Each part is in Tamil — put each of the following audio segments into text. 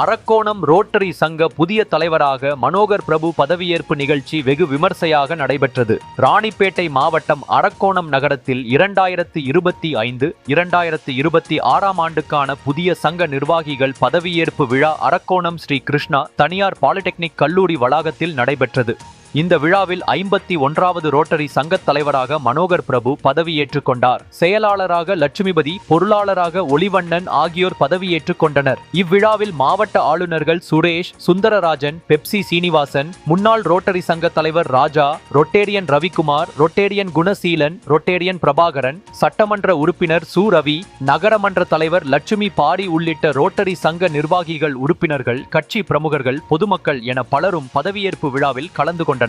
அரக்கோணம் ரோட்டரி சங்க புதிய தலைவராக மனோகர் பிரபு பதவியேற்பு நிகழ்ச்சி வெகு விமர்சையாக நடைபெற்றது. ராணிப்பேட்டை மாவட்டம் அரக்கோணம் நகரத்தில் இரண்டாயிரத்து இருபத்தி ஐந்து இரண்டாயிரத்து இருபத்தி ஆறாம் ஆண்டுக்கான புதிய சங்க நிர்வாகிகள் பதவியேற்பு விழா அரக்கோணம் ஸ்ரீ கிருஷ்ணா தனியார் பாலிடெக்னிக் கல்லூரி வளாகத்தில் நடைபெற்றது. இந்த விழாவில் ஐம்பத்தி ஒன்றாவது ரோட்டரி சங்கத் தலைவராக மனோகர் பிரபு பதவியேற்றுக் கொண்டார். செயலாளராக லட்சுமிபதி பொருளாளராக ஒளிவண்ணன் ஆகியோர் பதவியேற்றுக் கொண்டனர். இவ்விழாவில் மாவட்ட ஆளுநர்கள் சுரேஷ் சுந்தரராஜன் பெப்சி சீனிவாசன் முன்னாள் ரோட்டரி சங்க தலைவர் Raja Rotarian Ravikumar Rotarian Gunaseelan Rotarian Prabhakaran சட்டமன்ற உறுப்பினர் சு. ரவி நகரமன்ற தலைவர் லட்சுமி பாரி உள்ளிட்ட ரோட்டரி சங்க நிர்வாகிகள் உறுப்பினர்கள் கட்சி பிரமுகர்கள் பொதுமக்கள் என பலரும் பதவியேற்பு விழாவில் கலந்து கொண்டனர்.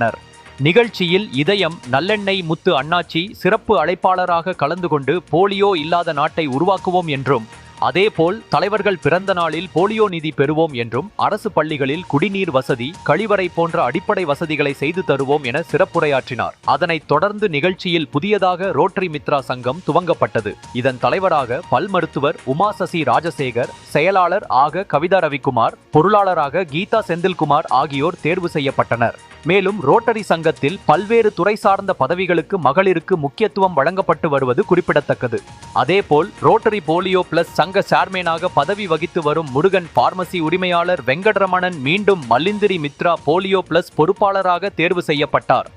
நிகழ்ச்சியில் இதயம் நல்லெண்ணெய் முத்து அண்ணாச்சி சிறப்பு அழைப்பாளராக கலந்து கொண்டு போலியோ இல்லாத நாட்டை உருவாக்குவோம் என்றும் அதேபோல் தலைவர்கள் பிறந்த நாளில் போலியோ நிதி பெறுவோம் என்றும் அரசு பள்ளிகளில் குடிநீர் வசதி கழிவறை போன்ற அடிப்படை வசதிகளை செய்து தருவோம் என சிறப்புரையாற்றினார். அதனைத் தொடர்ந்து நிகழ்ச்சியில் புதியதாக ரோட்டரி மித்ரா சங்கம் துவங்கப்பட்டது. இதன் தலைவராக பல் மருத்துவர் உமா சசி ராஜசேகர் செயலாளர் ஆக கவிதா ரவிக்குமார் பொருளாளராக கீதா செந்தில்குமார் ஆகியோர் தேர்வு செய்யப்பட்டனர். மேலும் ரோட்டரி சங்கத்தில் பல்வேறு துறை சார்ந்த பதவிகளுக்கு மகளிருக்கு முக்கியத்துவம் வழங்கப்பட்டு வருவது குறிப்பிடத்தக்கது. அதேபோல் ரோட்டரி போலியோ பிளஸ் சங்க சேர்மேனாக பதவி வகித்து வரும் முருகன் பார்மசி உரிமையாளர் வெங்கடரமணன் மீண்டும் மல்லிந்திரி மித்ரா போலியோ பிளஸ் பொறுப்பாளராக தேர்வு செய்யப்பட்டார்.